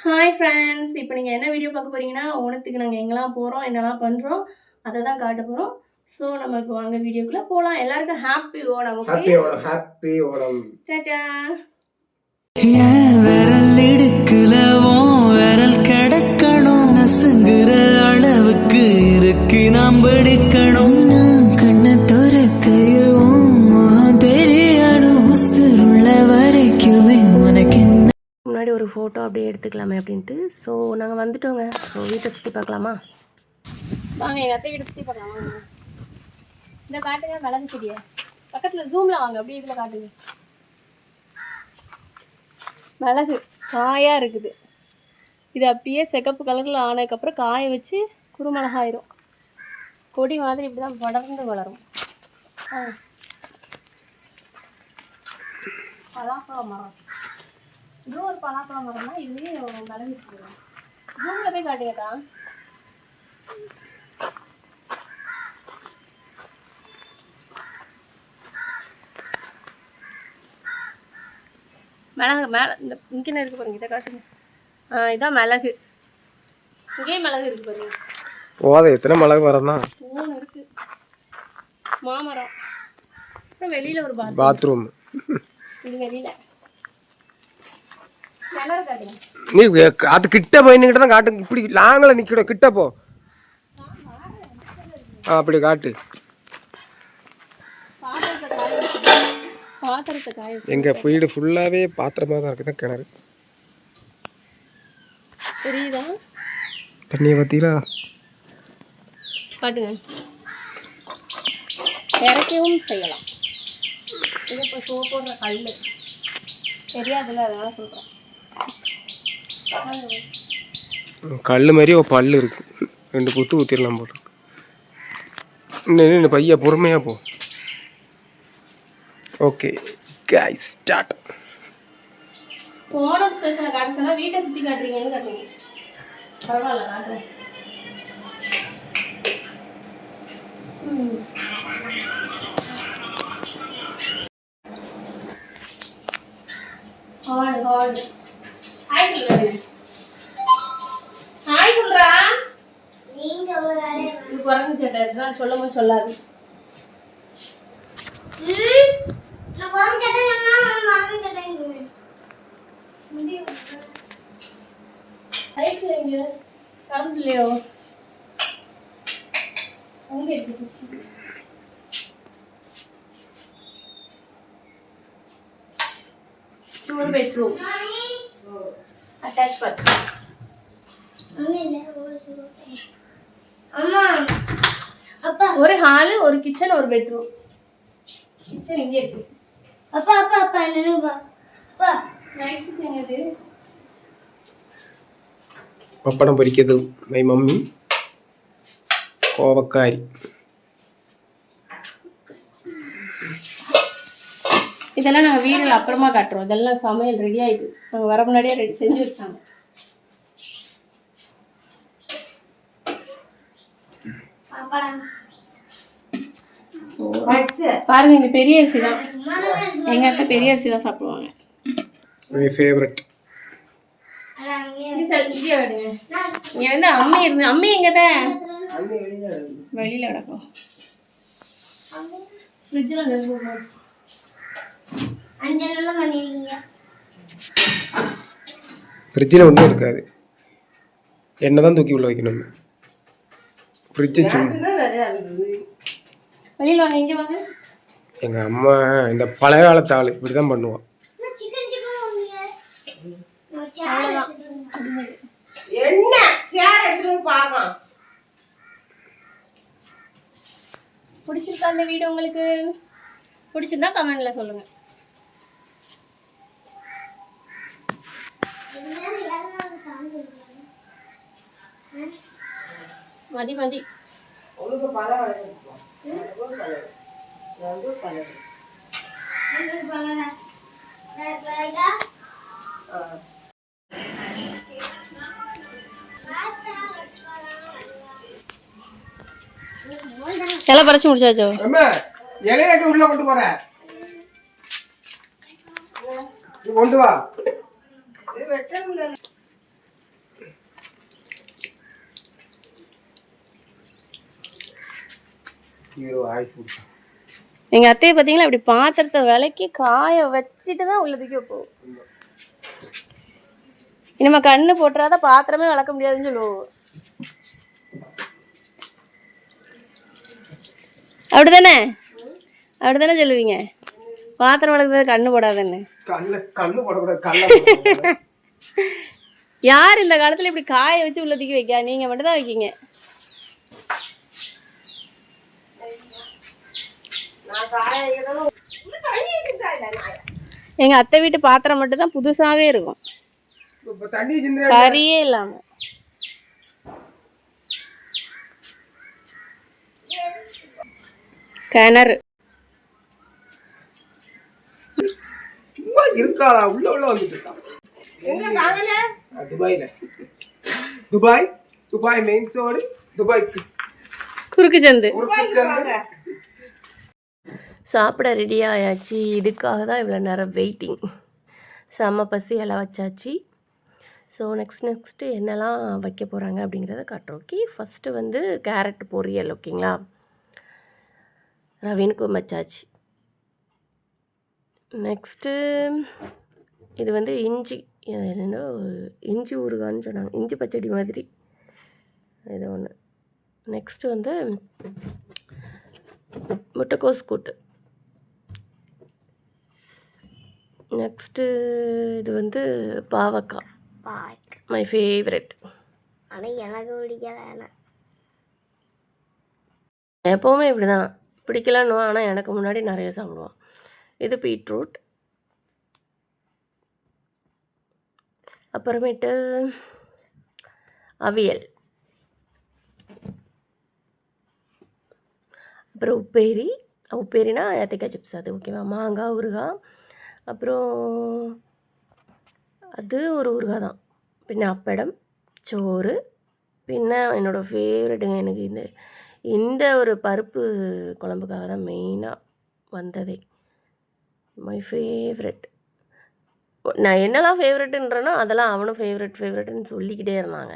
Hi friends இப்போ நீங்கள் என்ன வீடியோ பார்க்க போறீங்கன்னா ஓணத்துக்கு நாங்கள் எங்கெல்லாம் போகிறோம் என்னெல்லாம் பண்ணுறோம் அதை தான் காட்ட போகிறோம் ஸோ நம்ம இப்போ வாங்க வீடியோக்குள்ளே போகலாம் எல்லாருக்கும் happy Onam happy Onam happy Onam. Tata அப்படியே எடுத்துக்கலாமே அப்படின்ட்டு. ஸோ நாங்கள் வந்துட்டோங்க. ஸோ வீட்டை சுற்றி பார்க்கலாமா? வாங்க எங்கள் அத்தை வீட்டை சுற்றி பார்க்கலாம். இந்த காட்டுங்க மிளகு செடியை பக்கத்தில் ஜூமில் வாங்க. அப்படியே இதில் காட்டுங்க. மிளகு காயாக இருக்குது. இது அப்படியே சிகப்பு கலரில் ஆனதுக்கப்புறம் காய வச்சு குறுமிளகாயிரும் கொடி மாதிரி இப்படி தான் வளர்ந்து வளரும். ஆ. பலாப்பழ மரம். இது ஒரு பலாப்பழ மரம்னா இதுலேயும் மிளகு ஜூமில் போய் காட்டுங்கக்கா. மிளகு மேலே இந்த இங்கே இருக்கு பாருங்க இதை காட்டுங்க. ஆ இதான் மிளகு. இங்கேயும் மிளகு இருக்கு பாருங்க. போத எத்தனை மிளகு மரம் தான் மூணு இருக்கு. மாமரம். அப்புறம் வெளியில ஒரு பாத் பாத்ரூம் இது வெளியில. நீ அது கிட்ட போய் நிக்கிட்ட தான் காட்டுங்க இப்படி லாங்கில் நிக்கணும் கிட்ட போ. ஆ அப்படி காட்டு. பாத்திரத்தை காய வச்சு. பாத்திரத்தை காய வச்சு எங்க வீடு ஃபுல்லாவே பாத்திரமா தான் இருக்குது கிணறு. தெரியுதா? தண்ணியை பார்த்தீங்களா காட்டுங்க. இறக்கவும் செய்யலாம். இது இப்போ போடுற கல் தெரியாதுல்ல அதனால சொல்கிறேன் கல் மாதிரி ஒரு பல் இருக்கு. ரெண்டு குத்து ஊற்றிடலாம் போட்டு இன்னும் இன்னும் பையா பொறுமையா போ. ஓகே காய் ஸ்டார்ட் போன ஸ்பெஷல் காட்ட சொன்னா வீட்டை சுத்தி காட்டுறீங்கன்னு காட்டுங்க பரவாயில்ல காட்டுறேன். ம். ஹார்டு ஹார்டு ஹாய் சொல்றாரு ஹாய் சொல்றா இது குரங்கு சட்டை தான் சொல்லும் போது சொல்லாது லைட் எங்க கரண்ட் இல்லையோ? அங்க இருக்கு ஒரு பெட்ரூம் அட்டாச் பாத்ரூம் அப்பா ஒரு ஹாலு ஒரு கிச்சன் ஒரு பெட்ரூம் கிச்சன் இங்கே இருக்கு அப்பா அப்பா அப்பா நினைப்பா அப்பா நைட் கிச்சன் எது പപ്പടം പൊരിക്കത് മൈ മമ്മി കോവക്കാരി இதெல்லாம் நாங்கள் வீடியோவில் அப்புறமா காட்டுறோம். இதெல்லாம் சமையல் ரெடி ஆகிட்டு நாங்கள் வர முன்னாடியே ரெடி செஞ்சு வச்சிட்டாங்க. பாருங்க இந்த பெரிய அரிசி தான். எங்க அத்தை பெரிய அரிசி தான் சாப்பிடுவாங்க. மை ஃபேவரட் இங்க வந்து அம்மி இருந்து அம்மி எங்கட வெளியில கிடக்கும் ஃப்ரிட்ஜில் ஃப்ரிட்ஜில் ஒன்றும் இருக்காது. என்ன தான் தூக்கி உள்ள வைக்கணும். ஃப்ரிட்ஜை வெளியில் வாங்க எங்கள் அம்மா இந்த பழைய காலத்து ஆள் இப்படி தான் பண்ணுவான் என்ன? சேர் எடுத்து பார்க்கலாம். பிடிச்சிருக்கா அந்த வீடு உங்களுக்கு? பிடிச்சிருந்தா கமெண்ட்ல சொல்லுங்க. மதி மதி உனக்கு பழம் வளர்ந்துருக்கும் எனக்கும் பழம் எனக்கும் பழம் எல்லாம் பறிச்சு முடிச்சாச்சோ அம்மா இலையாட்டி உள்ள கொண்டு போற நீ கொண்டு வா இது வெட்டணும்ல ஹீரோ ஆயுசு கொடுத்தான் எங்க அத்தையை பார்த்தீங்களா அப்படி பாத்திரத்தை விளக்கி காய வச்சுட்டு தான் உள்ள தூக்கி வைப்போம் இனிமே கண்ணு போட்டுறாத பாத்திரமே விளக்க முடியாதுன்னு சொல்லுவோம். அப்படிதானே அப்படிதானே சொல்லுவீங்க? பாத்திரம் விளக்குறது கண்ணு போடாதுன்னு. யார் இந்த காலத்துல இப்படி காய வச்சு உள்ள தூக்கி வைக்கா? நீங்க மட்டும் தான் வைக்கீங்க நான் காய வைக்கிறதால இன்னும் தண்ணி வச்சிருந்தா இல்லை நான் எங்க அத்தை வீட்டு பாத்திரம் மட்டும் தான் புதுசாவே இருக்கும். இப்போ தண்ணி சிந்தினா கறியே இல்லாம. கிணறு. இருக்காளா? உள்ள உள்ள வந்துட்டு இருக்கான் துபாயில. துபாய்? துபாய் மெயின்ஸோடு துபாய்க்கு. குறுக்கு சந்து. உருட்டு சேர்ந்து சாப்பிட ரெடி ஆயாச்சு. இதுக்காக தான் இவ்வளோ நேரம் வெயிட்டிங் செம்ம பசி எல்லாம் வச்சாச்சு. ஸோ நெக்ஸ்ட் நெக்ஸ்ட்டு என்னெல்லாம் வைக்க போகிறாங்க அப்படிங்கிறத காட்டுறோம். ஓகே ஃபஸ்ட்டு வந்து கேரட் பொரியல் ஓகேங்களா ரவீனுக்கும் வச்சாச்சு. நெக்ஸ்ட்டு இது வந்து இஞ்சி இது என்னென்னா இஞ்சி ஊறுகான்னு சொன்னாங்க. இஞ்சி பச்சடி மாதிரி. இது ஒன்று நெக்ஸ்ட்டு வந்து முட்டைக்கோஸ் கூட்டு. நெக்ஸ்ட்டு இது வந்து பாவக்காய் மை ஃபேவரெட் ஆனால் எனக்கு பிடிக்கல எப்போவுமே இப்படி தான் பிடிக்கலன்னுவான் ஆனால் எனக்கு முன்னாடி நிறைய சாப்பிடுவான். இது பீட்ரூட். அப்புறமேட்டு அவியல். அப்புறம் உப்பேரி. உப்பேரினா ஏத்தைக்காய் சிப்ஸ் அது ஓகேவா? மாங்காய் ஊறுகாய். அப்புறம் அது ஒரு ஊறுகாய் தான். பின்ன அப்படம் சோறு பின்ன என்னோடய ஃபேவரெட்டுங்க எனக்கு இந்த இந்த ஒரு பருப்பு குழம்புக்காக தான் மெயினாக வந்ததே. மை ஃபேவரெட் நான் என்னெல்லாம் ஃபேவரெட்டுன்றேனோ அதெல்லாம் அவனும் ஃபேவரெட் ஃபேவரெட்டுன்னு சொல்லிக்கிட்டே இருந்தாங்க.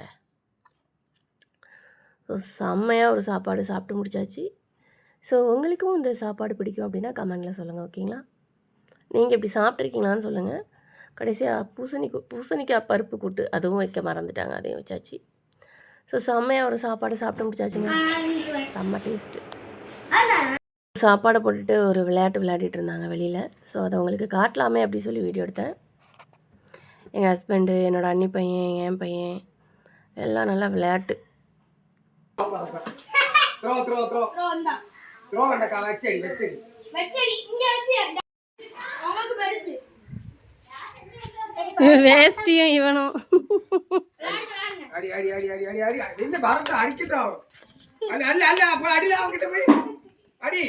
ஸோ செம்மையாக ஒரு சாப்பாடு சாப்பிட்டு முடிச்சாச்சு. ஸோ உங்களுக்கும் இந்த சாப்பாடு பிடிக்கும் அப்படின்னா கமெண்டில் சொல்லுங்கள் ஓகேங்களா நீங்கள் இப்படி சாப்பிட்ருக்கீங்களான்னு சொல்லுங்கள் கடைசியாக பூசணி கூ- பூசணிக்காய் பருப்பு கூட்டு அதுவும் வைக்க மறந்துட்டாங்க அதையும் வச்சாச்சு. ஸோ செம்மையாக ஒரு சாப்பாடு சாப்பிட்டு முடிச்சாச்சுங்க. செம்ம டேஸ்ட்டு சாப்பாடை போட்டுட்டு ஒரு விளையாட்டு விளையாடிட்டு இருந்தாங்க வெளியில். ஸோ அதை உங்களுக்கு காட்டலாமே அப்படி சொல்லி வீடியோ எடுத்தேன். எங்கள் ஹஸ்பண்டு என்னோடய அண்ணி பையன் என் பையன் எல்லாம் நல்லா விளையாட்டு. த்ரோ த்ரோ த்ரோ த்ரோ வேண்டாக்கா வேஸ்டியும் இவனும். அடி அடி அடி அடி அடி அடி. என்ன வரட்டும் அடிக்கட்டும் அல்ல அல்ல அல்ல அப்ப அடில அவங்கிட்ட போய். அடி.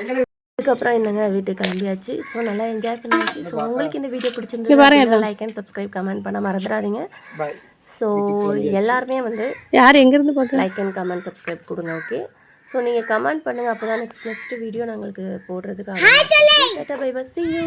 எங்களுக்கு அதுக்கப்புறம் என்னங்க வீட்டுக்கு கிளம்பியாச்சு. ஸோ நல்லா என்ஜாய் பண்ணியாச்சு. ஸோ உங்களுக்கு இந்த வீடியோ பிடிச்சிருந்தது லைக் அண்ட் சப்ஸ்கிரைப் கமெண்ட் பண்ண மறந்துடாதீங்க. ஸோ எல்லாருமே வந்து யார் எங்கேருந்து பார்க்க லைக் அண்ட் கமெண்ட் சப்ஸ்கிரைப் கொடுங்க ஓகே ஸோ நீங்கள் கமெண்ட் பண்ணுங்கள் அப்போ தான் நெக்ஸ்ட் நெக்ஸ்ட் வீடியோ நாங்களுக்கு போடுறதுக்காக. By by C you